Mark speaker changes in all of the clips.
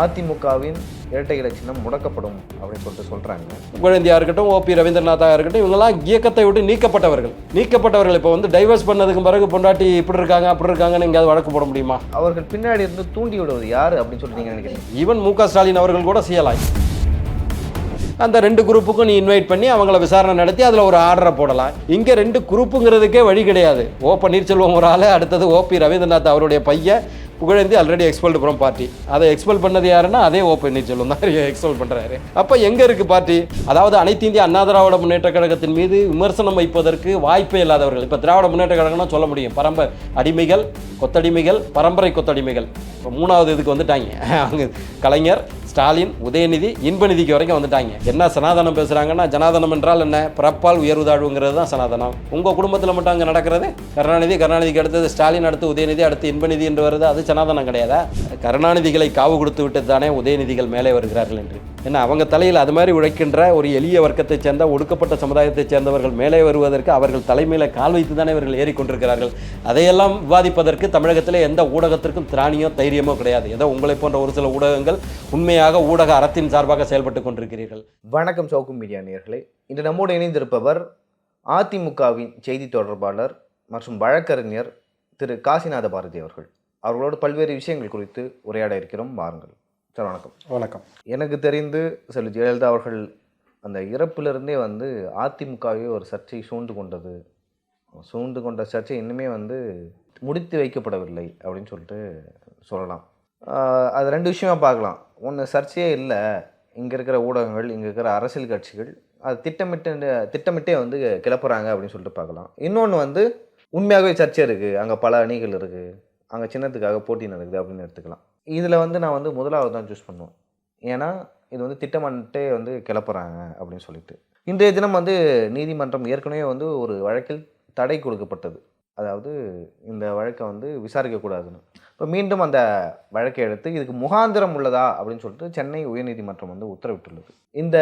Speaker 1: அதிமுகவின் இரட்டை இலை சின்னம் முடக்கப்படும் அப்படின்னு சொல்லிட்டு சொல்கிறாங்க
Speaker 2: புகழேந்தியா இருக்கட்டும் ஓபி ரவீந்திரநாத்தா இருக்கட்டும் இவங்கெல்லாம் இயக்கத்தை விட்டு நீக்கப்பட்டவர்கள். நீக்கப்பட்டவர்கள் இப்போ வந்து டைவர்ஸ் பண்ணதுக்கு பிறகு பொண்டாட்டி இப்படி இருக்காங்க அப்படி இருக்காங்கன்னு எங்கேயாவது வழக்கு போட முடியுமா?
Speaker 1: அவர்கள் பின்னாடி இருந்து தூண்டி விடுவது யார் அப்படின்னு சொல்லி நீங்கள் நினைக்கிறீங்க?
Speaker 2: ஈவன் மு ஸ்டாலின் அவர்கள் கூட செய்யலாம் அந்த ரெண்டு குரூப்புக்கும் நீ இன்வைட் பண்ணி அவங்கள விசாரணை நடத்தி அதில் ஒரு ஆர்டரை போடலாம். இங்கே ரெண்டு குரூப்புங்கிறதுக்கே வழி கிடையாது. ஓ பன்னீர்செல்வம் ஒரு ஆள் அடுத்தது ஓபி ரவீந்திரநாத் அவருடைய பையன். புகழேந்தி ஆல்ரெடி எக்ஸ்பெல்டு போகிறோம் பார்ட்டி அதை எக்ஸ்பெல் பண்ணது யாருன்னா அதே ஓ பன்னீர்செல்வம் தான் எக்ஸ்பெல் பண்ணுறாரு அப்போ எங்கே இருக்குது பார்ட்டி அதாவது அனைத்து இந்திய அண்ணா திராவிட முன்னேற்ற கழகத்தின் மீது விமர்சனம் வைப்பதற்கு வாய்ப்பே இல்லாதவர்கள். இப்போ திராவிட முன்னேற்ற கழகம்னா சொல்ல முடியும். பரம்பரை அடிமைகள் கொத்தடிமைகள் பரம்பரை கொத்தடிமைகள். இப்போ மூணாவது இதுக்கு வந்துட்டாங்க. அவங்க கலைஞர் ஸ்டாலின் உதயநிதி இன்பநிதிக்கு வரைக்கும் வந்துட்டாங்க. என்ன சனாதனம் பேசுகிறாங்கன்னா ஜனாதனம் என்றால் என்ன? பிறப்பால் உயர்வுதாழ்வுங்கிறது தான் சனாதனம். உங்கள் குடும்பத்தில் மட்டும் அங்கே நடக்கிறது? கருணாநிதி கருணாநிதிக்கு அடுத்தது ஸ்டாலின் அடுத்து உதயநிதி அடுத்து இன்பநிதி என்று வருது. அது சனாதனம் கிடையாதா? கருணாநிதிகளை காவு கொடுத்து விட்டு தானே உதயநிதிகள் மேலே வருகிறார்கள் என்று. ஏன்னா அவங்க தலையில் அது மாதிரி உழைக்கின்ற ஒரு எளிய வர்க்கத்தைச் சேர்ந்த ஒடுக்கப்பட்ட சமுதாயத்தைச் சேர்ந்தவர்கள் மேலே வருவதற்கு அவர்கள் தலைமையில் கால் வைத்து தானே இவர்கள் ஏறிக்கொண்டிருக்கிறார்கள். அதையெல்லாம் விவாதிப்பதற்கு தமிழகத்தில் எந்த ஊடகத்திற்கும் திராணியோ தைரியமோ கிடையாது. ஏதோ உங்களை போன்ற ஒரு சில ஊடகங்கள் உண்மையாக ஊடக அறத்தின் சார்பாக செயல்பட்டு கொண்டிருக்கிறீர்கள்.
Speaker 1: வணக்கம் சவுக்கும் மீடியா நேர்களே இன்று நம்மோடு இணைந்திருப்பவர் அதிமுகவின் செய்தி தொடர்பாளர் மற்றும் வழக்கறிஞர் திரு. காசிநாத பாரதி அவர்கள். அவர்களோடு பல்வேறு விஷயங்கள் குறித்து உரையாட இருக்கிறோம் வாருங்கள். சார் வணக்கம்.
Speaker 2: வணக்கம்.
Speaker 1: எனக்கு தெரிந்து செல்வி ஜெயலலிதா அவர்கள் அந்த இறப்பிலிருந்தே வந்து அதிமுகவே ஒரு சர்ச்சை சூழ்ந்து கொண்டது. சூழ்ந்து கொண்ட சர்ச்சை இன்னுமே வந்து முடித்து வைக்கப்படவில்லை அப்படின்னு சொல்லிட்டு சொல்லலாம். அது ரெண்டு விஷயமா பார்க்கலாம். ஒன்று சர்ச்சையே இல்லை. இங்கே இருக்கிற ஊடகங்கள் இங்கே இருக்கிற அரசியல் கட்சிகள் அது திட்டமிட்டு திட்டமிட்டே வந்து கிளப்புறாங்க அப்படின்னு சொல்லிட்டு பார்க்கலாம். இன்னொன்று வந்து உண்மையாகவே சர்ச்சை இருக்குது அங்கே பல அணிகள் இருக்குது அங்கே சின்னத்துக்காக போட்டி நடக்குது அப்படின்னு எடுத்துக்கலாம். இதில் வந்து நான் வந்து முதலாவது தான் சூஸ் பண்ணுவேன். ஏன்னா இது வந்து திட்டமிட்டே வந்து கிளப்புறாங்க அப்படின்னு சொல்லிட்டு. இன்றைய தினம் வந்து நீதிமன்றம் ஏற்கனவே வந்து ஒரு வழக்கில் தடை கொடுக்கப்பட்டது. அதாவது இந்த வழக்கை வந்து விசாரிக்கக்கூடாதுன்னு. இப்போ மீண்டும் அந்த வழக்கை எடுத்து இதுக்கு முகாந்திரம் உள்ளதா அப்படின்னு சொல்லிட்டு சென்னை உயர்நீதிமன்றம் வந்து உத்தரவிட்டுள்ளது. இந்த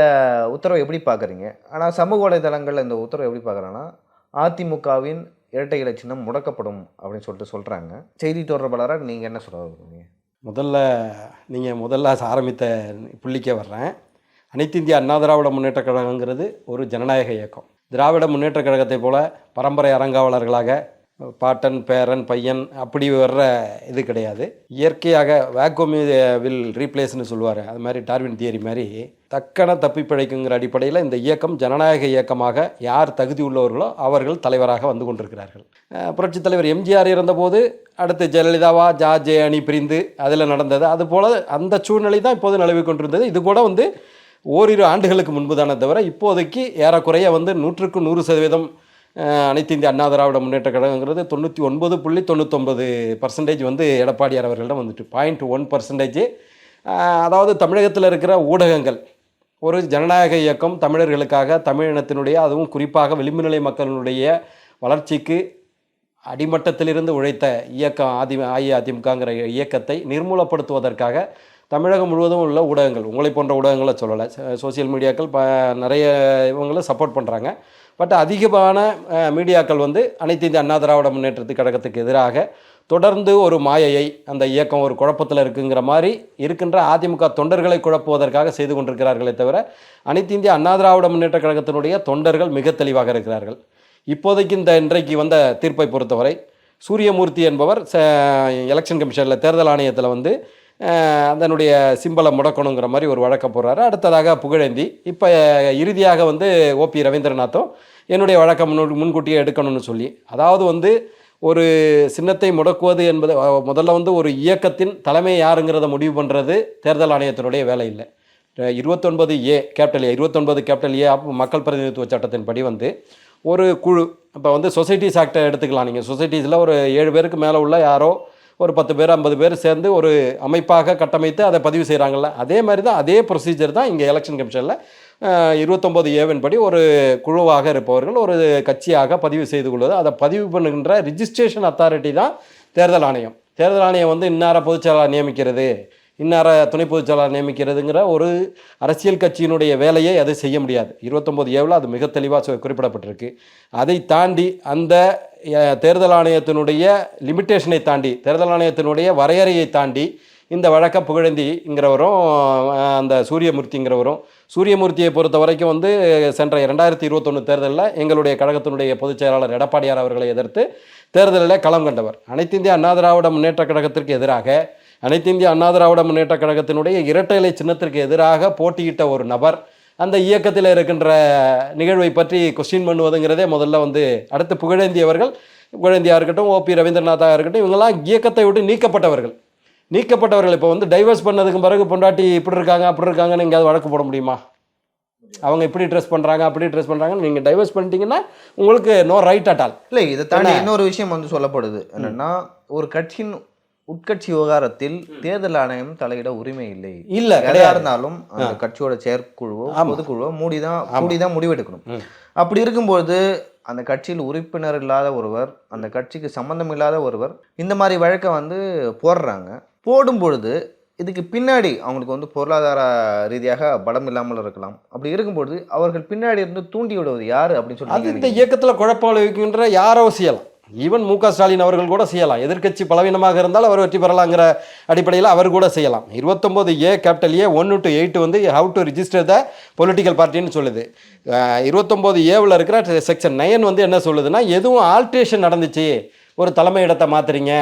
Speaker 1: உத்தரவை எப்படி பார்க்குறீங்க? ஆனால் சமூக வலைதளங்களில் இந்த உத்தரவை எப்படி பார்க்குறாங்கன்னா அதிமுகவின் இரட்டை இலை சின்னம் முடக்கப்படும் அப்படின்னு சொல்லிட்டு சொல்கிறாங்க செய்தி தொடர்பாளராக நீங்கள் என்ன சொல்ல
Speaker 2: முதல்ல நீங்கள் முதல்ல ஆரம்பித்த புள்ளிக்கே வர்றேன். அனைத்து இந்திய அண்ணா திராவிட முன்னேற்ற கழகங்கிறது ஒரு ஜனநாயக இயக்கம். திராவிட முன்னேற்ற கழகத்தை போல் பரம்பரை அறங்காவலர்களாக பாட்டன் பேரன் பையன் அப்படி வர்ற இது கிடையாது. இயற்கையாக வேக்கோமி வில் ரீப்ளேஸ்னு சொல்லுவார். அது மாதிரி டார்வின் தியரி மாதிரி தக்கன தப்பி பிழைக்குங்கிற அடிப்படையில் இந்த இயக்கம் ஜனநாயக இயக்கமாக யார் தகுதி உள்ளவர்களோ அவர்கள் தலைவராக வந்து கொண்டிருக்கிறார்கள். புரட்சித் தலைவர் எம்ஜிஆர் இருந்தபோது அடுத்து ஜெயலலிதாவா ஜார்ஜ் அணி பிரிந்து அதில் நடந்தது. அதுபோல் அந்த சூழ்நிலை தான் இப்போது நிலவி கொண்டிருந்தது. இது கூட வந்து ஓரிரு ஆண்டுகளுக்கு முன்பு தானே தவிர இப்போதைக்கு ஏறக்குறைய வந்து நூற்றுக்கு நூறு சதவீதம் அனைத்து இந்திய அண்ணா திராவிட முன்னேற்ற கழகங்கிறது தொண்ணூற்றி ஒன்பது புள்ளி தொண்ணூத்தொம்பது பர்சன்டேஜ் வந்து எடப்பாடியார் அவர்களிடம் வந்துட்டு பாயிண்ட் ஒன் பர்சன்டேஜ் அதாவது தமிழகத்தில் இருக்கிற ஊடகங்கள் ஒரு ஜனநாயக இயக்கம் தமிழர்களுக்காக தமிழினத்தினுடைய அதுவும் குறிப்பாக விளிம்பு நிலை மக்களினுடைய வளர்ச்சிக்கு அடிமட்டத்திலிருந்து உழைத்த இயக்கம் அதி அஇஅதிமுகங்கிற இயக்கத்தை நிர்மூலப்படுத்துவதற்காக தமிழகம் முழுவதும் உள்ள ஊடகங்கள் உங்களை போன்ற ஊடகங்களை சொல்லலை. சோசியல் மீடியாக்கள் ப நிறைய இவங்களும் சப்போர்ட் பண்ணுறாங்க பட் அதிகமான மீடியாக்கள் வந்து அனைத்து இந்திய அண்ணா திராவிட முன்னேற்றத்து கழகத்துக்கு எதிராக தொடர்ந்து ஒரு மாயையை அந்த இயக்கம் ஒரு குழப்பத்தில் இருக்குங்கிற மாதிரி இருக்கின்ற அதிமுக தொண்டர்களை குழப்புவதற்காக செய்து கொண்டிருக்கிறார்களே தவிர அனைத்து இந்திய அண்ணா திராவிட முன்னேற்ற கழகத்தினுடைய தொண்டர்கள் மிக தெளிவாக இருக்கிறார்கள். இப்போதைக்கு இந்த இன்றைக்கு வந்த தீர்ப்பை பொறுத்தவரை சூரியமூர்த்தி என்பவர் ச எலெக்ஷன் கமிஷனில் தேர்தல் ஆணையத்தில் வந்து அதனுடைய சிம்பலை முடக்கணுங்கிற மாதிரி ஒரு வழக்க போடுறாரு. அடுத்ததாக புகழேந்தி. இப்போ இறுதியாக வந்து ஓபி ரவீந்திரநாத்தும் என்னுடைய வழக்கம் முன்னோடி முன்கூட்டியே எடுக்கணும்னு சொல்லி அதாவது வந்து ஒரு சின்னத்தை முடக்குவது என்பது முதல்ல வந்து ஒரு இயக்கத்தின் தலைமை யாருங்கிறத முடிவு பண்ணுறது தேர்தல் ஆணையத்தினுடைய வேலை இல்லை. இருபத்தொன்பது ஏ கேபிட்டல் ஏ இருபத்தொன்பது கேபிட்டல் ஏ மக்கள் பிரதிநிதித்துவ சட்டத்தின்படி வந்து ஒரு குழு இப்போ வந்து சொசைட்டிஸ் ஆக்டை எடுத்துக்கலாம். நீங்கள் சொசைட்டிஸில் ஒரு ஏழு பேருக்கு மேலே உள்ள யாரோ ஒரு பத்து பேர் ஐம்பது பேர் சேர்ந்து ஒரு அமைப்பாக கட்டமைத்து அதை பதிவு செய்கிறாங்கல்ல அதே மாதிரி தான் அதே ப்ரொசீஜர் தான் இங்கே எலெக்ஷன் கமிஷனில் இருபத்தொம்போது ஏவின் படி ஒரு குழுவாக இருப்பவர்கள் ஒரு கட்சியாக பதிவு செய்து கொள்வது. அதை பதிவு பண்ணுகின்ற ரிஜிஸ்ட்ரேஷன் அத்தாரிட்டி தான் தேர்தல் ஆணையம். தேர்தல் ஆணையம் வந்து இன்னார பொதுச்செயலாளர் நியமிக்கிறது இன்னார துணை பொதுச்செயலாளர் நியமிக்கிறதுங்கிற ஒரு அரசியல் கட்சியினுடைய வேலையை அதை செய்ய முடியாது. இருபத்தொம்போது ஏவில் அது மிக தெளிவாக குறிப்பிடப்பட்டிருக்கு. அதை தாண்டி அந்த தேர்தல் ஆணையத்தினுடைய லிமிட்டேஷனை தாண்டி தேர்தல் ஆணையத்தினுடைய வரையறையை தாண்டி இந்த வழக்க புகழந்திங்கிறவரும் அந்த சூரியமூர்த்திங்கிறவரும். சூரியமூர்த்தியை பொறுத்த வரைக்கும் வந்து சென்ற இரண்டாயிரத்தி இருபத்தொன்று தேர்தலில் எங்களுடைய கழகத்தினுடைய பொதுச் செயலாளர் எடப்பாடியார் அவர்களை எதிர்த்து தேர்தலில் களம் கண்டவர். அனைத்து இந்திய அண்ணா திராவிட முன்னேற்ற கழகத்திற்கு எதிராக அனைத்து இந்திய அண்ணா திராவிட முன்னேற்ற கழகத்தினுடைய இரட்டை இலை சின்னத்திற்கு எதிராக போட்டியிட்ட ஒரு நபர் அந்த இயக்கத்தில் இருக்கின்ற நிகழ்வை பற்றி கொஸ்டின் பண்ணுவதுங்கிறதே முதல்ல வந்து அடுத்து புகழேந்தியவர்கள் அவர்கள் புகழேந்தியா இருக்கட்டும் ஓபி ரவீந்திரநாத்தாக இருக்கட்டும் இவங்கெல்லாம் இயக்கத்தை விட்டு நீக்கப்பட்டவர்கள். நீக்கப்பட்டவர்கள் இப்போ வந்து டைவர்ஸ் பண்ணதுக்கு பிறகு பொண்டாட்டி இப்படி இருக்காங்க அப்படி இருக்காங்கன்னு எங்கேயாவது வழக்கு போட முடியுமா? அவங்க இப்படி ட்ரெஸ் பண்ணுறாங்க அப்படி ட்ரெஸ் பண்ணுறாங்கன்னு நீங்கள் டைவர்ஸ் பண்ணிட்டீங்கன்னா உங்களுக்கு நோ ரைட் அட் ஆல்
Speaker 1: இல்லை இதை தாண்டி இன்னொரு விஷயம் வந்து சொல்லப்படுது. என்னன்னா ஒரு கட்சியின் உட்கட்சி விவகாரத்தில் தேர்தல் ஆணையம் தலையிட உரிமை இல்லை.
Speaker 2: இல்லை கிடையாது.
Speaker 1: இருந்தாலும் அந்த கட்சியோட செயற்குழுவோ பொதுக்குழுவோ மூடி தான் கூடி தான் முடிவெடுக்கணும் அப்படி இருக்கும்போது அந்த கட்சியில் உறுப்பினர் இல்லாத ஒருவர் அந்த கட்சிக்கு சம்பந்தம் இல்லாத ஒருவர் இந்த மாதிரி வழக்கை வந்து போடுறாங்க. போடும் பொழுது இதுக்கு பின்னாடி அவங்களுக்கு வந்து பொருளாதார ரீதியாக பலம் இல்லாமல் இருக்கலாம். அப்படி இருக்கும்பொழுது அவர்கள் பின்னாடி இருந்து தூண்டி விடுவது யாரு அப்படின்னு சொல்லி
Speaker 2: அது இந்த இயக்கத்தில் குழப்பம் விளைவிக்கின்ற யாரோ செய்யலாம். ஈவன் மு ஸ்டாலின் அவர்கள் கூட செய்யலாம். எதிர்க்கட்சி பலவீனமாக இருந்தால் அவர் வெற்றி பெறலாங்கிற அடிப்படையில் அவர் கூட செய்யலாம். இருபத்தொம்போது ஏ கேபிட்டல் ஏ ஒன்று டு எயிட் வந்து how to register the political பார்ட்டின்னு சொல்லுது. இருபத்தொம்போது ஏவில் இருக்கிற செக்ஷன் நைன் வந்து என்ன சொல்லுதுன்னா எதுவும் ஆல்ட்ரேஷன் நடந்துச்சு ஒரு தலைமையிடத்தை மாத்துறீங்க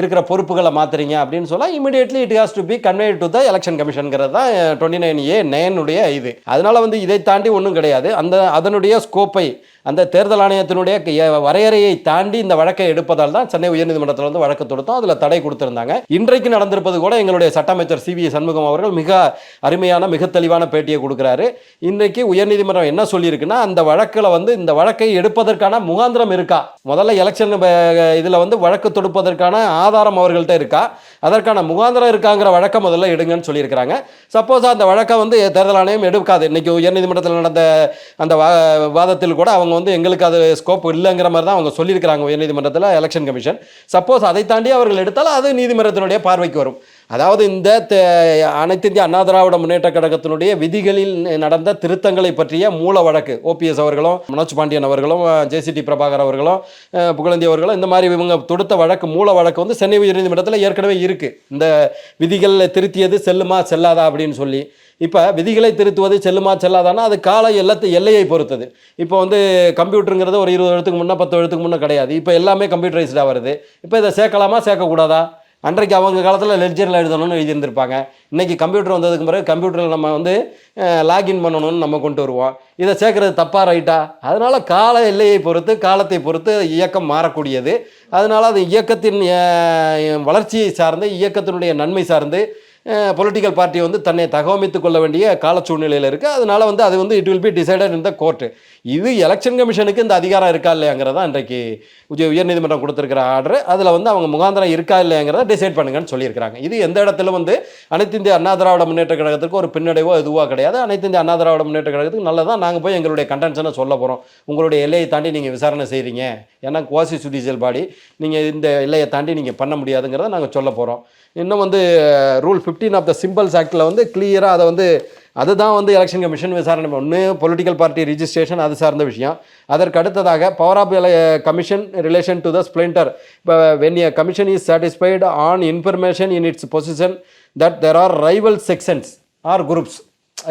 Speaker 2: இருக்கிற பொறுப்புகளை மாத்துறீங்க அப்படின்னு சொன்னால் immediately it has to be convey to the election கமிஷன்ங்கிறது தான் டுவெண்ட்டி நைன் ஏ நைனுடைய இது. அதனால வந்து இதை தாண்டி ஒன்றும் கிடையாது. அந்த அதனுடைய ஸ்கோப்பை அந்த தேர்தல் ஆணையத்தினுடைய வரையறையை தாண்டி இந்த வழக்கை எடுப்பதால் தான் சென்னை உயர்நீதிமன்றத்தில் வந்து வழக்கு தொடுத்தோம். அதில் தடை கொடுத்திருந்தாங்க. இன்றைக்கு நடந்திருப்பது கூட எங்களுடைய சட்ட அமைச்சர் சி வி சண்முகம் அவர்கள் மிக அருமையான மிக தெளிவான பேட்டியை கொடுக்குறாரு. இன்றைக்கு உயர்நீதிமன்றம் என்ன சொல்லியிருக்குன்னா அந்த வழக்கில் வந்து இந்த வழக்கை எடுப்பதற்கான முகாந்திரம் இருக்கா? முதல்ல எலெக்ஷன் இதில் வந்து வழக்கு தொடுப்பதற்கான ஆதாரம் அவர்கள்ட்ட இருக்கா? அதற்கான முகாந்திரம் இருக்காங்கிற வழக்கை முதல்ல எடுங்கன்னு சொல்லியிருக்கிறாங்க. சப்போஸ் அந்த வழக்கை வந்து தேர்தல் ஆணையம் எடுக்காது. இன்னைக்கு உயர்நீதிமன்றத்தில் நடந்த அந்த வா- வாதத்தில் கூட அவங்க வந்து எங்களுக்கு அது ஸ்கோப் இல்லைங்கிற மாதிரி தான் அவங்க சொல்லியிருக்கிறாங்க உயர்நீதிமன்றத்தில் எலெக்ஷன் கமிஷன் சப்போஸ் அதை தாண்டி அவர்கள் எடுத்தால் அது நீதிமன்றத்தினுடைய பார்வைக்கு வரும். அதாவது இந்த அனைத்து இந்திய அண்ணா திராவிட முன்னேற்ற கழகத்தினுடைய விதிகளில் நடந்த திருத்தங்களை பற்றிய மூல வழக்கு ஓபிஎஸ் அவர்களும் மனோஜ் பாண்டியன் அவர்களும் ஜேசிடி பிரபாகர் அவர்களும் புகழந்தி அவர்களும் இந்த மாதிரி இவங்க தொடுத்த வழக்கு மூல வழக்கு வந்து சென்னை உயர்நீதிமன்றத்தில் ஏற்கனவே இருக்குது இந்த விதிகளில் திருத்தியது செல்லுமா செல்லாதா அப்படின்னு சொல்லி. இப்போ விதிகளை திருத்துவது செல்லுமா செல்லாதானா? அது கால எல்லத்து எல்லையை பொறுத்தது. இப்போ வந்து கம்ப்யூட்டருங்கிறது ஒரு இருபது எழுத்துக்கு முன்னே பத்து எழுத்துக்கு முன்னே கிடையாது. இப்போ எல்லாமே கம்ப்யூட்டரைஸ்டாக வருது. இப்போ இதை சேர்க்கலாமா? சேர்க்கக்கூடாதா? அன்றைக்கு அவங்க காலத்தில் லெட்ஜரில் எழுதணும்னு எழுதியிருந்திருப்பாங்க. இன்றைக்கி கம்ப்யூட்டர் வந்ததுக்கு பிறகு கம்ப்யூட்டரில் நம்ம வந்து லாகின் பண்ணணும்னு நம்ம கொண்டு வருவோம். இதை சேர்க்குறது தப்பாக ரைட்டா அதனால் கால எல்லையை பொறுத்து காலத்தை பொறுத்து இயக்கம் மாறக்கூடியது. அதனால் அது இயக்கத்தின் வளர்ச்சியை சார்ந்து இயக்கத்தினுடைய நன்மை சார்ந்து பொலிட்டிக்கல் பார்ட்டி வந்து தன்னை தகவமைத்து கொள்ள வேண்டிய கால சூழ்நிலையில் இருக்குது அதனால் வந்து அது வந்து it will be decided in the court இது எலெக்ஷன் கமிஷனுக்கு இந்த அதிகாரம் இருக்கா இல்லையாங்கிறதா இன்றைக்கு உச்ச உயர்நீதிமன்றம் கொடுத்துருக்கிற ஆர்டர் அதில் வந்து அவங்க முகாந்திரம் இருக்கா இல்லையாங்கிறத டிசைட் பண்ணுங்கன்னு சொல்லியிருக்கிறாங்க. இது எந்த இடத்துல வந்து அனைத்து இந்திய அண்ணா திராவிட முன்னேற்ற கழகத்துக்கு ஒரு பின்னடைவோ எதுவோ கிடையாது. அனைத்து இந்திய அண்ணா திராவிட முன்னேற்ற கழகத்துக்கு நல்லதான் நாங்கள் போய் எங்களுடைய கண்டென்ஷனை சொல்ல போகிறோம் உங்களுடைய எல்லையை தாண்டி நீங்கள் விசாரணை செய்கிறீங்க ஏன்னா குவாசி ஜுடிஷியல் பாடி நீங்கள் இந்த எல்லையை தாண்டி நீங்கள் பண்ண முடியாதுங்கிறத நாங்கள் சொல்ல போகிறோம் இன்னும் வந்து rule fifteen of the symbols ஆக்டில் வந்து கிளியராக அதை வந்து அதுதான் வந்து எலெக்ஷன் கமிஷன் விசாரணை ஒன்று பொலிட்டிக்கல் பார்ட்டி ரிஜிஸ்ட்ரேஷன் அது சார்ந்த விஷயம். அதற்கு அடுத்ததாக power of commission relation to the splinter இப்போ when a commission is satisfied on information in its position that there are rival sections or groups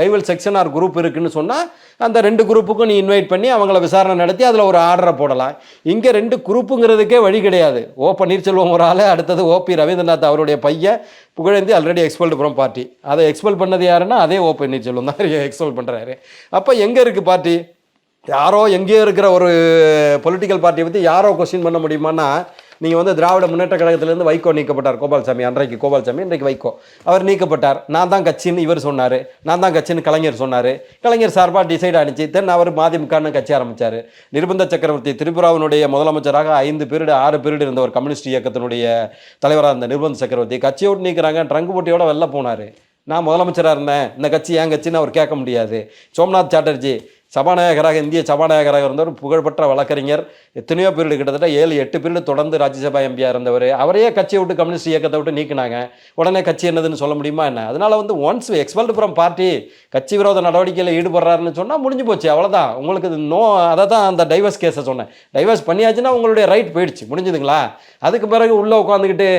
Speaker 2: rival section or group இருக்குன்னு சொன்னால் அந்த ரெண்டு குரூப்புக்கும் நீ இன்வைட் பண்ணி அவங்கள விசாரணை நடத்தி அதில் ஒரு ஆர்டரை போடலாம். இங்கே ரெண்டு குரூப்புங்கிறதுக்கே வழி கிடையாது. ஓ பன்னீர்செல்வம் ஒரு ஆள் அடுத்தது ஓபி ரவீந்திரநாத் அவருடைய பையன் Pugazhendhi already expelled from party அதை எக்ஸ்பெல் பண்ணது யாருன்னா அதே ஓ பன்னீர்செல்வம் தான் எக்ஸ்பெல் பண்ணுறாரு அப்போ எங்கே இருக்குது பார்ட்டி யாரோ எங்கேயோ இருக்கிற ஒரு பொலிட்டிக்கல் பார்ட்டியை பற்றி யாரோ கொஸ்டின் பண்ண முடியுமான்னா நீங்கள் வந்து திராவிட முன்னேற்ற கழகத்திலேருந்து வைகோ நீக்கப்பட்டார். கோபால்சாமி அன்றைக்கு கோபால்சாமி இன்றைக்கு வைகோ. அவர் நீக்கப்பட்டார். நான் தான் கட்சின்னு இவர் சொன்னார். நான் தான் கட்சின்னு கலைஞர் சொன்னார். கலைஞர் சார்பாக டிசைட் ஆனிச்சு. தென் அவர் மதிமுகன்னு கட்சி ஆரம்பித்தார் நிர்பந்த சக்கரவர்த்தி திரிபுராவினுடைய முதலமைச்சராக ஐந்து பீரியடு ஆறு பீரியடு இருந்த ஒரு கம்யூனிஸ்ட் இயக்கத்தினுடைய தலைவராக இருந்த நிர்பந்த சக்கரவர்த்தி கட்சியை விட்டு நீக்கிறாங்க. ட்ரங்கு போட்டியோட வெளில போனார். நான் முதலமைச்சராக இருந்தேன். இந்த கட்சி என் கட்சின்னு அவர் கேட்க முடியாது. சோம்நாத் சாட்டர்ஜி சபாநாயகராக இந்திய சபாநாயகராக இருந்தவர் புகழ்பெற்ற வழக்கறிஞர் எத்தனையோ பீரியடு கிட்டத்தட்ட ஏழு எட்டு பீரியடு தொடர்ந்து ராஜ்யசபா எம்பியாக இருந்தவர். அவரையே கட்சியை விட்டு கம்யூனிஸ்ட் இயக்கத்தை விட்டு நீக்கினாங்க. உடனே கட்சி என்னதுன்னு சொல்ல முடியுமா என்ன? அதனால் வந்து ஒன்ஸ் எக்ஸ்பல்ட் ஃப்ரம் பார்ட்டி கட்சி விரோத நடவடிக்கையில் ஈடுபடுறாருன்னு சொன்னால் முடிஞ்சு போச்சு அவ்வளோதான் உங்களுக்கு நோ அதை தான் அந்த டைவர்ஸ் கேஸை சொன்னேன். டைவர்ஸ் பண்ணியாச்சுன்னா உங்களுடைய ரைட் போயிடுச்சு. முடிஞ்சுதுங்களா? அதுக்கு பிறகு உள்ளே உட்காந்துக்கிட்டு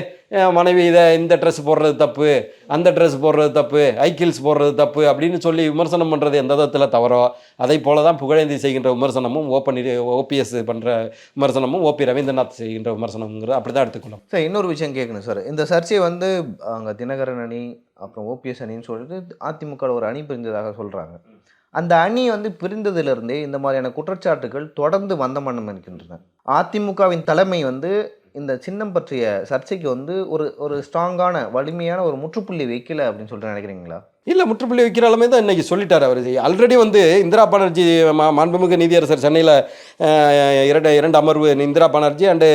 Speaker 2: மனைவி இதை இந்த ட்ரெஸ் போடுறது தப்பு அந்த ட்ரெஸ் போடுறது தப்பு ஐக்கிள்ஸ் போடுறது தப்பு அப்படின்னு சொல்லி விமர்சனம் பண்ணுறது எந்த விதத்தில் தவறோ அதை போல தான் புகழேந்தி செய்கின்ற விமர்சனமும் ஓப்பன் ஓபிஎஸ் பண்ணுற விமர்சனமும் ஓபி ரவீந்திரநாத் செய்கின்ற விமர்சனம்ங்கிறது அப்படி தான் எடுத்துக்கணும்.
Speaker 1: சார் இன்னொரு விஷயம் கேட்கணும் சார். இந்த சர்ச்சை வந்து அங்கே தினகரன் அணி அப்புறம் ஓபிஎஸ் அணின்னு சொல்லிட்டு அதிமுக ஒரு அணி பிரிந்ததாக சொல்கிறாங்க அந்த அணி வந்து பிரிந்ததிலிருந்தே இந்த மாதிரியான குற்றச்சாட்டுகள் தொடர்ந்து வந்த மன்னம் இருக்கின்றன. அதிமுகவின் தலைமை வந்து இந்த சின்னம் பற்றிய சர்ச்சைக்கு வந்து ஒரு ஒரு ஸ்ட்ராங்கான வலிமையான ஒரு முற்றுப்புள்ளி வைக்கல அப்படின்னு சொல்லிட்டு நினைக்கிறீங்களா?
Speaker 2: இல்லை முற்றுப்புள்ளி வைக்கிற அளவுமே தான் இன்றைக்கி சொல்லிட்டார் அவர். ஆல்ரெடி வந்து இந்திரா பானர்ஜி மா மாண்புமிகு நீதியரசர் சென்னையில் இரண்டு இரண்டு அமர்வு இந்திரா பானர்ஜி அண்டு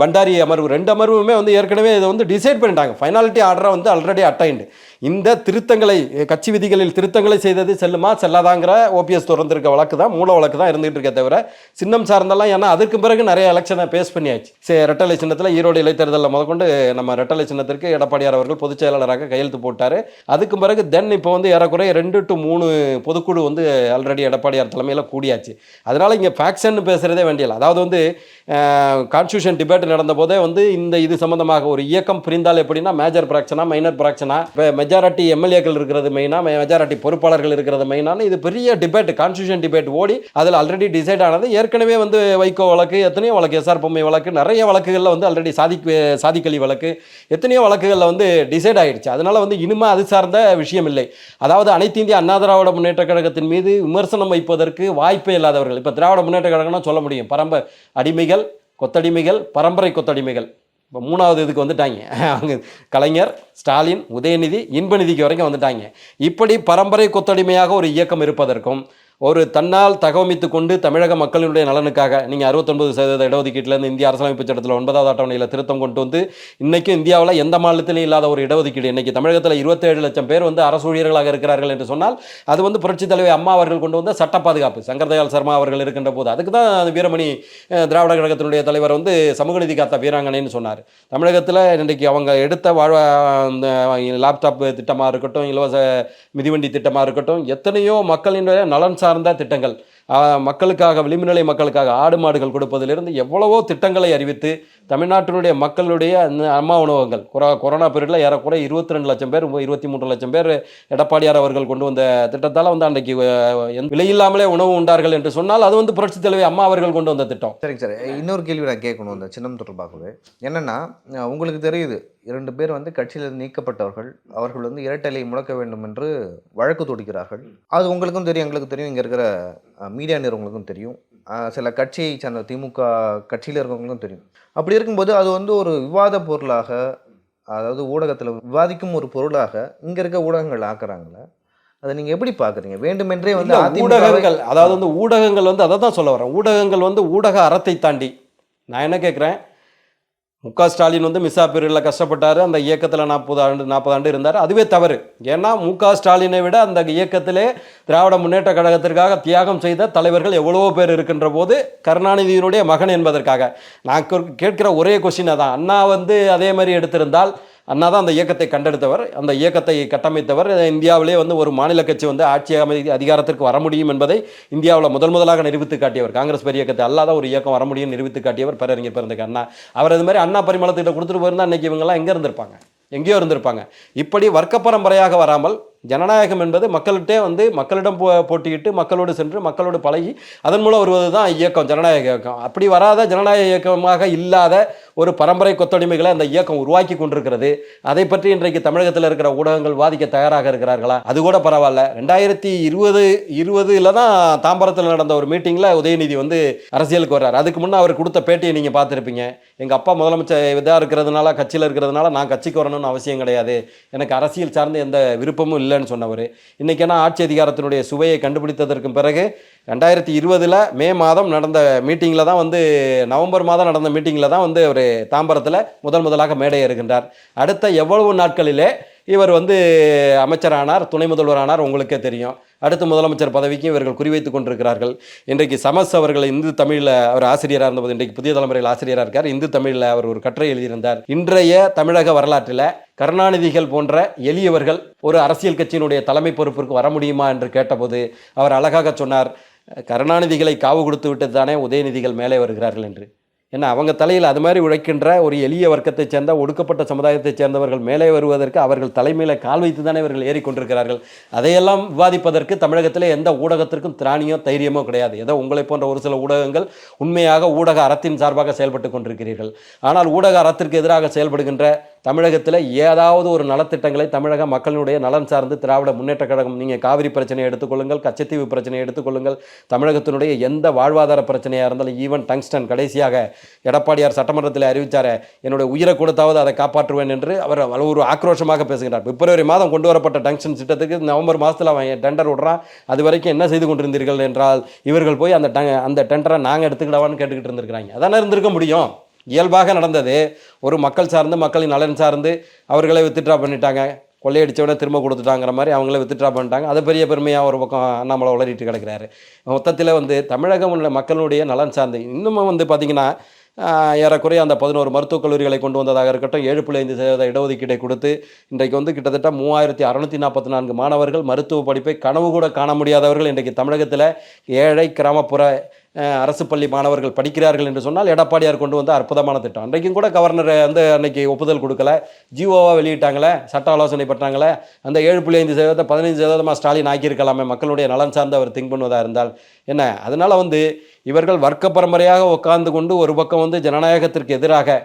Speaker 2: பண்டாரி அமர்வு. ரெண்டு அமர்வுமே வந்து ஏற்கனவே இதை வந்து டிசைட் பண்ணிட்டாங்க. ஃபைனாலிட்டி ஆர்டராக வந்து ஆல்ரெடி அட்டைண்டு இந்த திருத்தங்களை கட்சி விதிகளில் திருத்தங்களை செய்தது செல்லுமா செல்லாதாங்கிற ஓபிஎஸ் திறந்திருக்க வழக்கு தான் மூல வழக்கு தான் இருந்துகிட்டு இருக்கே தவிர சின்னம் சார்ந்தெல்லாம் ஏன்னா அதுக்கு பிறகு நிறைய எலெக்ஷனை பேஸ் பண்ணியாச்சு. சரி ரெட்டலை சின்னத்தில் ஈரோடு இலைத்தேர்தலில் முதற்கொண்டு நம்ம ரெட்டலை சின்னத்திற்கு எடப்பாடியார் அவர்கள் பொதுச் செயலாளராக கையெழுத்து போட்டார். அதுக்கு பிறகு தென் இப்போ வந்து ஏறக்குறைய ரெண்டு டு மூணு பொதுக்குழு வந்து ஆல்ரெடி எடப்பாடியார் தலைமையில் கூடியாச்சு. அதனால் இங்கே ஃபேக்ஷன் பேசுகிறதே வேண்டியல அதாவது வந்து கான்ஸ்டியூஷன் டிபேட் நடந்த போதே வந்து இந்த இது சம்பந்தமாக ஒரு இயக்கம் பிரிந்தால் எப்படின்னா மேஜர் பிராக்சனா மைனர் பிராக்சனா இப்போ மெஜாரிட்டி எம்எல்ஏக்கள் இருக்கிறது மெயினா மெஜாரிட்டி பொறுப்பாளர்கள் இருக்கிறது மெயினான இது பெரிய டிபேட் கான்ஸ்டியூஷன் டிபேட் ஓடி அதில் ஆல்ரெடி டிசைட் ஆனது. ஏற்கனவே வந்து வைகோ வழக்கு எத்தனையோ வழக்கு எஸ்ஆர் பொம்மை வழக்கு நிறைய வழக்குகளில் வந்து ஆல்ரெடி சாதி சாதிக்கலி வழக்கு எத்தனையோ வழக்குகளில் வந்து டிசைட் ஆயிடுச்சு. அதனால வந்து இனிமே அது சார்ந்த விஷயம் இல்லை. அதாவது அனைத்து இந்திய அண்ணா திராவிட முன்னேற்ற கழகத்தின் மீது விமர்சனம் வைப்பதற்கு வாய்ப்பே இல்லாதவர்கள். இப்போ திராவிட முன்னேற்ற கழகம்னா சொல்ல முடியும். பரம்ப அடிமைகள் கொத்தடிமைகள் பரம்பரை கொத்தடிமைகள். இப்போ மூணாவது இதுக்கு வந்துட்டாங்க. அவங்க கலைஞர் ஸ்டாலின் உதயநிதி இன்பநிதிக்கு வரைக்கும் வந்துட்டாங்க. இப்படி பரம்பரை கொத்தடிமையாக ஒரு இயக்கம் இருப்பதற்கும் ஒரு தன்னால் தகவமைத்து கொண்டு தமிழக மக்களினுடைய நலனுக்காக நீங்கள் அறுபத்தொன்பது சதவீத இடஒதுக்கீட்டிலேருந்து இந்திய அரசியலமைப்பு சட்டத்தில் ஒன்பதாவது அட்டவணையில் திருத்தம் கொண்டு வந்து இன்றைக்கும் இந்தியாவில் எந்த மாநிலத்திலையும் இல்லாத ஒரு இடஒதுக்கீடு. இன்றைக்கி தமிழகத்தில் இருபத்தேழு லட்சம் பேர் வந்து அரசு ஊழியர்களாக இருக்கிறார்கள் என்று சொன்னால் அது வந்து புரட்சித் தலைவர் அம்மா அவர்கள் கொண்டு வந்த சட்ட பாதுகாப்பு. சங்கர்தயால் சர்மா அவர்கள் இருக்கின்ற போது அதுக்கு தான் வீரமணி திராவிட கழகத்தினுடைய தலைவர் வந்து சமூக நீதி காத்த வீராங்கனைன்னு சொன்னார். தமிழகத்தில் இன்றைக்கி அவங்க எடுத்த வாழ்வா லேப்டாப் திட்டமாக இருக்கட்டும் இலவச மிதிவண்டி திட்டமாக இருக்கட்டும் எத்தனையோ மக்களினுடைய நலன் சார்ந்த திட்டங்கள். மக்களுக்காக விளிம்புநிலை மக்களுக்காக ஆடு மாடுகள் கொடுப்பதிலிருந்து எவ்வளவோ திட்டங்களை அறிவித்து தமிழ்நாட்டினுடைய மக்களுடைய அந்த அம்மா உணவகங்கள். கொரோ கொரோனா பீரியடில் ஏறக்குறைய இருபத்தி ரெண்டு லட்சம் பேர் இருபத்தி மூன்று லட்சம் பேர் எடப்பாடியார் அவர்கள் கொண்டு வந்த திட்டத்தால் வந்து அன்றைக்கு விலையில்லாமலே உணவு உண்டார்கள் என்று சொன்னால் அது வந்து புரட்சித் தலைவி அம்மா அவர்கள் கொண்டு வந்த திட்டம்.
Speaker 1: சரிங்க சார். இன்னொரு கேள்வி நான் கேட்கணும் இந்த சின்னம் தொடர்பாகவே. என்னென்னா உங்களுக்கு தெரியுது இரண்டு பேர் வந்து கட்சியிலிருந்து நீக்கப்பட்டவர்கள் அவர்கள் வந்து இரட்டலை முழக்க வேண்டும் என்று வழக்கு தொடுக்கிறார்கள். அது உங்களுக்கும் தெரியும் எங்களுக்கு தெரியும் இங்கே இருக்கிற மீடியா நிறுவனங்களுக்கும் தெரியும். சில கட்சியை சார்ந்த திமுக கட்சியில் இருக்கிறவங்களுக்கும் தெரியும். அப்படி இருக்கும்போது அது வந்து ஒரு விவாத பொருளாக அதாவது ஊடகத்தில் விவாதிக்கும் ஒரு பொருளாக இங்கே இருக்க ஊடகங்கள் ஆக்குறாங்களே அதை நீங்கள் எப்படி பார்க்குறீங்க வேண்டுமென்றே வந்து
Speaker 2: ஊடகங்கள் அதாவது வந்து ஊடகங்கள் வந்து அதை தான் சொல்ல வரேன். ஊடகங்கள் வந்து ஊடக அறத்தை தாண்டி. நான் என்ன கேட்குறேன் முக ஸ்டாலின் வந்து மிஸ்ஸா பீரியடில் கஷ்டப்பட்டார். அந்த இயக்கத்தில் நாற்பது ஆண்டு நாற்பது ஆண்டு இருந்தார். அதுவே தவறு. ஏன்னா முக ஸ்டாலினை விட அந்த இயக்கத்திலே திராவிட முன்னேற்ற கழகத்திற்காக தியாகம் செய்த தலைவர்கள் எவ்வளவோ பேர் இருக்கின்ற போது கருணாநிதியினுடைய மகன் என்பதற்காக. நான் கேட்கிற ஒரே கொஸ்டின் அதான். அண்ணா வந்து அதே மாதிரி எடுத்திருந்தால் அண்ணா தான் அந்த இயக்கத்தை கண்டெடுத்தவர். அந்த இயக்கத்தை கட்டமைத்தவர். இந்தியாவிலே வந்து ஒரு மாநில கட்சி வந்து ஆட்சி அமை அதிகாரத்திற்கு வர முடியும் என்பதை இந்தியாவில் முதல் முதலாக நிரூபித்து காட்டியவர். காங்கிரஸ் பெரிய இயக்கத்தை அல்லாத ஒரு இயக்கம் வர முடியும் நிரூபித்து காட்டியவர் பேரறிஞர் பிறந்தக்கு அண்ணா. அவர் அது மாதிரி அண்ணா பரிமளத்திட்ட கொடுத்துட்டு போயிருந்தா அன்றைக்கி இவங்கெல்லாம் எங்கே இருந்திருப்பாங்க? எங்கேயோ இருந்திருப்பாங்க. இப்படி வர்க்க பரம்பரையாக வராமல் ஜனநாயகம் என்பது மக்கள்கிட்டே வந்து மக்களிடம் போ போட்டியிட்டு மக்களோடு சென்று மக்களோடு பழகி அதன் மூலம் வருவது தான் இயக்கம் ஜனநாயக இயக்கம். அப்படி வராத ஜனநாயக இயக்கமாக இல்லாத ஒரு பரம்பரை கொத்தடிமைகளை அந்த இயக்கம் உருவாக்கி கொண்டிருக்கிறது. அதை பற்றி இன்றைக்கு தமிழகத்தில் இருக்கிற ஊடகங்கள் வாதிக்க தயாராக இருக்கிறார்களா? அது கூட பரவாயில்ல. ரெண்டாயிரத்தி இருபது இருபதுல தான் தாம்பரத்தில் நடந்த ஒரு மீட்டிங்கில் உதயநிதி வந்து அரசியலுக்கு வர்றார். அதுக்கு முன்னே அவர் கொடுத்த பேட்டியை நீங்கள் பார்த்துருப்பீங்க. எங்கள் அப்பா முதலமைச்சர் இதாக இருக்கிறதுனால கட்சியில் இருக்கிறதுனால நான் கட்சிக்கு வரணும்னு அவசியம் கிடையாது. எனக்கு அரசியல் சார்ந்த எந்த விருப்பமும் இல்லை. இல்லைன்னு சொன்னவர். இன்றைக்கி என்ன ஆட்சி அதிகாரத்தினுடைய சுவையை கண்டுபிடித்ததற்கு பிறகு ரெண்டாயிரத்தி இருபதில் மே மாதம் நடந்த மீட்டிங்கில் தான் வந்து நவம்பர் மாதம் நடந்த மீட்டிங்கில் தான் வந்து அவர் தாம்பரத்தில் முதல் முதலாக மேடை ஏறுகின்றார். அடுத்த எவ்வளவு நாட்களிலே இவர் வந்து அமைச்சரானார் துணை முதல்வரானார் உங்களுக்கே தெரியும். அடுத்த முதலமைச்சர் பதவிக்கும் இவர்கள் குறிவைத்துக் கொண்டிருக்கிறார்கள். இன்றைக்கு சமஸ் அவர்கள் இந்து தமிழில் அவர் ஆசிரியராக இருந்தபோது இன்றைக்கு புதிய தலைமுறையில் ஆசிரியராக இருக்கார். இந்து தமிழில் அவர் ஒரு கட்டுரை எழுதியிருந்தார். இன்றைய தமிழக வரலாற்றில் கருணாநிதிகள் போன்ற எளியவர்கள் ஒரு அரசியல் கட்சியினுடைய தலைமை பொறுப்பிற்கு வர முடியுமா என்று கேட்டபோது அவர் அழகாக சொன்னார் கருணாநிதிகளை காவு கொடுத்து விட்டு தானே உதயநிதிகள் மேலே வருகிறார்கள் என்று. ஏன்னா அவங்க தலையில் அது மாதிரி உழைக்கின்ற ஒரு எளிய வர்க்கத்தைச் சேர்ந்த ஒடுக்கப்பட்ட சமுதாயத்தைச் சேர்ந்தவர்கள் மேலே வருவதற்கு அவர்கள் தலைமையில் கால் வைத்து தானே இவர்கள் ஏறிக்கொண்டிருக்கிறார்கள். அதையெல்லாம் விவாதிப்பதற்கு தமிழகத்தில் எந்த ஊடகத்திற்கும் திராணியோ தைரியமோ கிடையாது. ஏதோ உங்களை போன்ற ஒரு சில ஊடகங்கள் உண்மையாக ஊடக அறத்தின் சார்பாக செயல்பட்டு கொண்டிருக்கிறீர்கள். ஆனால் ஊடக அறத்திற்கு எதிராக செயல்படுகின்ற தமிழகத்தில் ஏதாவது ஒரு நலத்திட்டங்களை தமிழக மக்களினுடைய நலன் சார்ந்து திராவிட முன்னேற்றக் கழகம் நீங்கள் காவிரி பிரச்சனையை எடுத்துக்கொள்ளுங்கள் கச்சத்தீவு பிரச்சனையை எடுத்துக்கொள்ளுங்கள் தமிழகத்தினுடைய எந்த வாழ்வாதார பிரச்சனையாக இருந்தாலும் ஈவன் டங்ஸ்டன் கடைசியாக எடப்பாடியார் சட்டமன்றத்தில் அறிவித்தார் என்னுடைய உயிரை கொடுத்தாவது அதை காப்பாற்றுவேன் என்று அவர் ஒரு ஆக்ரோஷமாக பேசுகிறார் பிப்ரவரி மாதம் கொண்டு வரப்பட்ட டங்ஷன் திட்டத்துக்கு நவம்பர் மாதத்தில் அவன் டெண்டர் விடுறான். அது வரைக்கும் என்ன செய்து கொண்டிருந்தீர்கள் என்றால் இவர்கள் போய் அந்த டங்க- அந்த டெண்டரை நாங்கள் எடுத்துக்கிடவான்னு கேட்டுக்கிட்டு இருந்திருக்கிறாங்க. அதானே இருந்திருக்க முடியும். இயல்பாக நடந்தது. ஒரு மக்கள் சார்ந்து மக்களின் நலன் சார்ந்து அவர்களை வித்ட்ரா பண்ணிட்டாங்க. கொள்ளையடிச்சவனே திரும்ப கொடுத்துட்டாங்கிற மாதிரி அவங்களே வித்ட்ரா பண்ணிட்டாங்க. அது பெரிய பெருமையாக ஒரு பக்கம் அண்ணாமலை உளறிட்டு கிடக்கிறாரு. மொத்தத்தில் வந்து தமிழகம் உள்ள மக்களுடைய நலன் சார்ந்து இன்னமும் வந்து பார்த்திங்கன்னா ஏறக்குறைய அந்த பதினோரு மருத்துவக் கல்லூரிகளை கொண்டு வந்ததாக இருக்கட்டும் ஏழு புள்ளி ஐந்து சதவீத இடஒதுக்கீடை கொடுத்து இன்றைக்கு வந்து கிட்டத்தட்ட மூவாயிரத்தி அறநூற்றி நாற்பத்தி நான்கு மாணவர்கள் மருத்துவ படிப்பை கனவு கூட காண முடியாதவர்கள் இன்றைக்கு தமிழகத்தில் ஏழை கிராமப்புற அரசு பள்ளி மாணவர்கள் படிக்கிறார்கள் என்று சொன்னால் எடப்பாடியார் கொண்டு வந்த அற்புதமான திட்டம். அன்றைக்கும் கூட கவர்னர் வந்து அன்னைக்கு ஒப்புதல் கொடுக்கல. ஜிஓவாக வெளியிட்டாங்களே சட்ட ஆலோசனை பட்டாங்களே அந்த ஏழு புள்ளி ஐந்து சதவீதம் பதினைஞ்சு சதவீதமாக ஸ்டாலின் ஆக்கியிருக்கலாமே மக்களுடைய நலன் சார்ந்து அவர் திங்க் பண்ணுவதாக இருந்தால். என்ன அதனால் வந்து இவர்கள் வர்க்க பரம்பரையாக உட்கார்ந்து கொண்டு ஒரு பக்கம் வந்து ஜனநாயகத்திற்கு எதிராக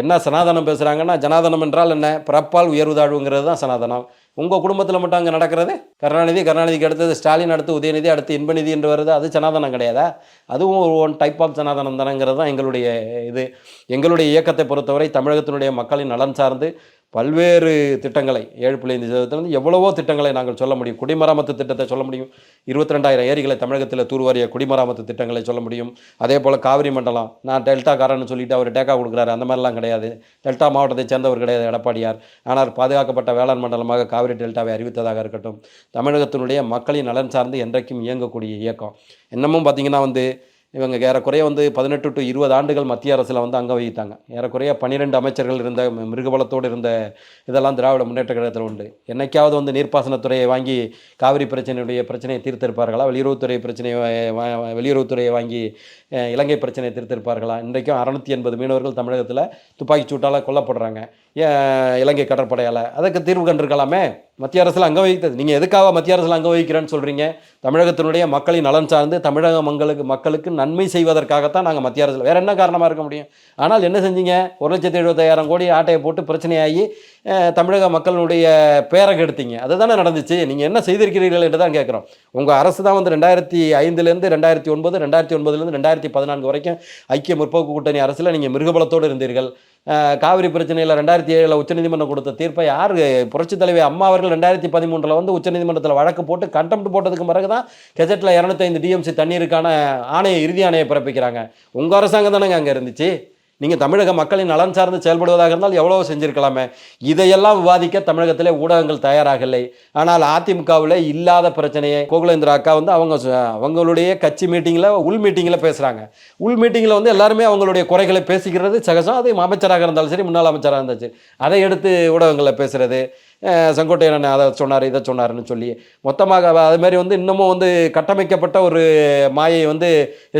Speaker 2: என்ன சனாதனம் பேசுகிறாங்கன்னா ஜனாதனம் என்றால் என்ன? பிறப்பால் உயர்வு தாழ்வுங்கிறது தான் சனாதனம். உங்கள் குடும்பத்தில் மட்டும் அங்கே நடக்கிறது? கருணாநிதி கருணாநிதிக்கு அடுத்தது ஸ்டாலின் அடுத்து உதயநிதி அடுத்து இன்பநிதி என்று வருது. அது சனாதனம் கிடையாதா? அதுவும் ஒரு ஒன் டைப் ஆஃப் சனாதனம் தானங்கிறது தான் எங்களுடைய இது. எங்களுடைய இயக்கத்தை பொறுத்தவரை தமிழகத்தினுடைய மக்களின் நலன் சார்ந்து பல்வேறு திட்டங்களை ஏழு புள்ளி ஐந்து சதவீதத்திலிருந்து எவ்வளவோ திட்டங்களை நாங்கள் சொல்ல முடியும். குடிமராமத்து திட்டத்தை சொல்ல முடியும். இருபத்தி ரெண்டாயிரம் ஏரிகளை தமிழகத்தில் தூர்வாரிய குடிமராமத்து திட்டங்களை சொல்ல முடியும். அதே போல் காவிரி மண்டலம் நான் டெல்டாக்காரன்னு சொல்லிட்டு அவர் டேக்கா கொடுக்குறாரு. அந்த மாதிரிலாம் கிடையாது. டெல்டா மாவட்டத்தை சேர்ந்தவர் கிடையாது எடப்பாடியார். ஆனால் பாதுகாக்கப்பட்ட வேளாண் மண்டலமாக காவிரி டெல்டாவை அறிவித்ததாக இருக்கட்டும். தமிழகத்தினுடைய மக்களின் நலன் சார்ந்து என்றைக்கும் இயங்கக்கூடிய இயக்கம். இன்னமும் பார்த்தீங்கன்னா வந்து இவங்க ஏறக்குறைய வந்து பதினெட்டு டு இருபது ஆண்டுகள் மத்திய அரசில் வந்து அங்கே வகித்தாங்க. ஏறக்குறைய பன்னிரெண்டு அமைச்சர்கள் இருந்த மிருகபலத்தோடு இருந்த இதெல்லாம் திராவிட முன்னேற்ற கழகத்தில் உண்டு. என்னைக்காவது வந்து நீர்ப்பாசனத்துறையை வாங்கி காவிரி பிரச்சனையுடைய பிரச்சனையை தீர்த்திருப்பார்களா? வெளியுறவுத்துறை பிரச்சனையை வெளியுறவுத்துறையை வாங்கி இலங்கை பிரச்சனையை தீர்த்திருப்பார்களா? இன்றைக்கும் அறநூற்றி எண்பது மீனவர்கள் தமிழகத்தில் துப்பாக்கி சூட்டால் கொல்லப்படுறாங்க. இலங்கை கடற்படையால். அதுக்கு தீர்வு கண்டிருக்கலாமே? மத்திய அரசில் அங்க வகித்தது. நீங்கள் எதுக்காக மத்திய அரசில் அங்க வகிக்கிறேன்னு சொல்கிறீங்க தமிழகத்தினுடைய மக்களின் நலன் சார்ந்து தமிழக மக்களுக்கு மக்களுக்கு நன்மை செய்வதற்காகத்தான் நாங்கள் மத்திய அரசில் வேறு என்ன காரணமாக இருக்க முடியும்? ஆனால் என்ன செஞ்சீங்க? ஒரு லட்சத்தி எழுபத்தாயிரம் கோடி ஆட்டையை போட்டு பிரச்சனையாகி தமிழக மக்களுடைய பேரை கெடுத்தீங்க அதுதானே நடந்துச்சு. நீங்கள் என்ன செய்திருக்கிறீர்கள் என்று தான் கேட்குறோம். உங்கள் அரசு தான் வந்து ரெண்டாயிரத்தி ஐந்துலேருந்து ரெண்டாயிரத்தி ஒன்பது ரெண்டாயிரத்தி ஒன்பதுலேருந்து ரெண்டாயிரத்தி பதினான்கு வரைக்கும் ஐக்கிய முற்போக்கு கூட்டணி அரசில் நீங்கள் மிருகபலத்தோடு இருந்தீர்கள். காவிரி பிரச்சனையில் ரெண்டாயிரத்தி ஏழில் உச்சநீதிமன்றம் கொடுத்த தீர்ப்பை யார் புரட்சித் தலைவி அம்மா அவர்கள் ரெண்டாயிரத்தி பதிமூன்றில் வந்து உச்சநீதிமன்றத்தில் வழக்கு போட்டு கண்டெம்ட் போட்டதுக்கு பிறகு தான் கெஜெட்டில் இரநூத்தைந்து டிஎம்சி தண்ணீருக்கான ஆணையை இறுதி ஆணையை பிறப்பிக்கிறாங்க. உங்கள் அரசாங்கம் தானேங்க அங்கே இருந்துச்சு? நீங்கள் தமிழக மக்களின் நலன் சார்ந்து செயல்படுவதாக இருந்தால் எவ்வளவோ செஞ்சுருக்கலாமே. இதையெல்லாம் விவாதிக்க தமிழகத்திலே ஊடகங்கள் தயாராகலை. ஆனால் அதிமுகவில் இல்லாத பிரச்சனையை கோகுலேந்திர அக்கா வந்து அவங்க அவங்களுடைய கட்சி மீட்டிங்கில் உள் மீட்டிங்கில் பேசுகிறாங்க உள் மீட்டிங்கில் வந்து எல்லாருமே அவங்களுடைய குறைகளை பேசிக்கிறது சகஜம். அது அமைச்சராக இருந்தாலும் சரி முன்னாள் அமைச்சராக இருந்தாலும் சரி. அதை எடுத்து ஊடகங்களில் பேசுகிறது செங்கோட்டையன் அதை சொன்னார் இதை சொன்னாருன்னு சொல்லி. மொத்தமாக அதுமாரி வந்து இன்னமும் வந்து கட்டமைக்கப்பட்ட ஒரு மாயை வந்து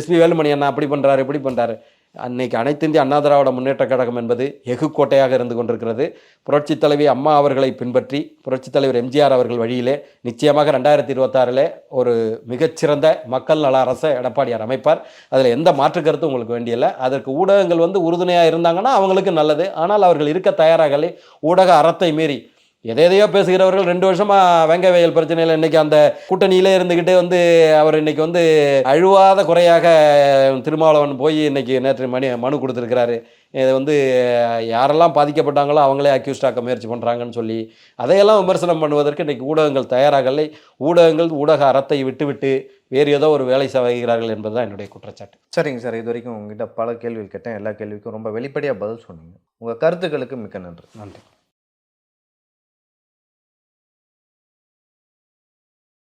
Speaker 2: எஸ்பி வேலுமணி அண்ணா அப்படி பண்ணுறாரு இப்படி பண்ணுறாரு அன்னைக்கு அனைத்து இந்திய அண்ணா திராவிட முன்னேற்ற கழகம் என்பது எஃகு கோட்டையாக இருந்து கொண்டிருக்கிறது. புரட்சித் தலைவி அம்மா அவர்களை பின்பற்றி புரட்சித் தலைவர் எம்ஜிஆர் அவர்கள் வழியிலே நிச்சயமாக ரெண்டாயிரத்தி இருபத்தாறில் ஒரு மிகச்சிறந்த மக்கள் நல அரசை எடப்பாடியார் அமைப்பார். அதில் எந்த மாற்று கருத்தும் உங்களுக்கு வேண்டியதில்லை. அதற்கு ஊடகங்கள் வந்து உறுதுணையாக இருந்தாங்கன்னா அவங்களுக்கு நல்லது. ஆனால் அவர்கள் இருக்க தயாராகலே. ஊடக அறத்தை மீறி எதை எதையோ பேசுகிறவர்கள் ரெண்டு வருஷமா வெங்க வயல் பிரச்சனையில் இன்னைக்கு அந்த கூட்டணியிலே இருந்துக்கிட்டு வந்து அவர் இன்னைக்கு வந்து அழுவாத குறையாக திருமாவளவன் போய் இன்னைக்கு நேற்று மணி மனு கொடுத்துருக்கிறாரு. இதை வந்து யாரெல்லாம் பாதிக்கப்பட்டாங்களோ அவங்களே அக்யூஸ்ட் ஆக்க முயற்சி பண்ணுறாங்கன்னு சொல்லி அதையெல்லாம் விமர்சனம் பண்ணுவதற்கு இன்னைக்கு ஊடகங்கள் தயாராகலை ஊடகங்கள் ஊடக அறத்தை விட்டுவிட்டு வேறு ஏதோ ஒரு வேலை செய்கிறார்கள் என்பதுதான் என்னுடைய குற்றச்சாட்டு.
Speaker 1: சரிங்க சார். இது வரைக்கும் உங்ககிட்ட பல கேள்விகள் கேட்டேன். எல்லா கேள்விக்கும் ரொம்ப வெளிப்படையாக பதில் சொன்னீங்க. உங்கள் கருத்துக்களுக்கு மிக்க நன்றி.
Speaker 2: நன்றி.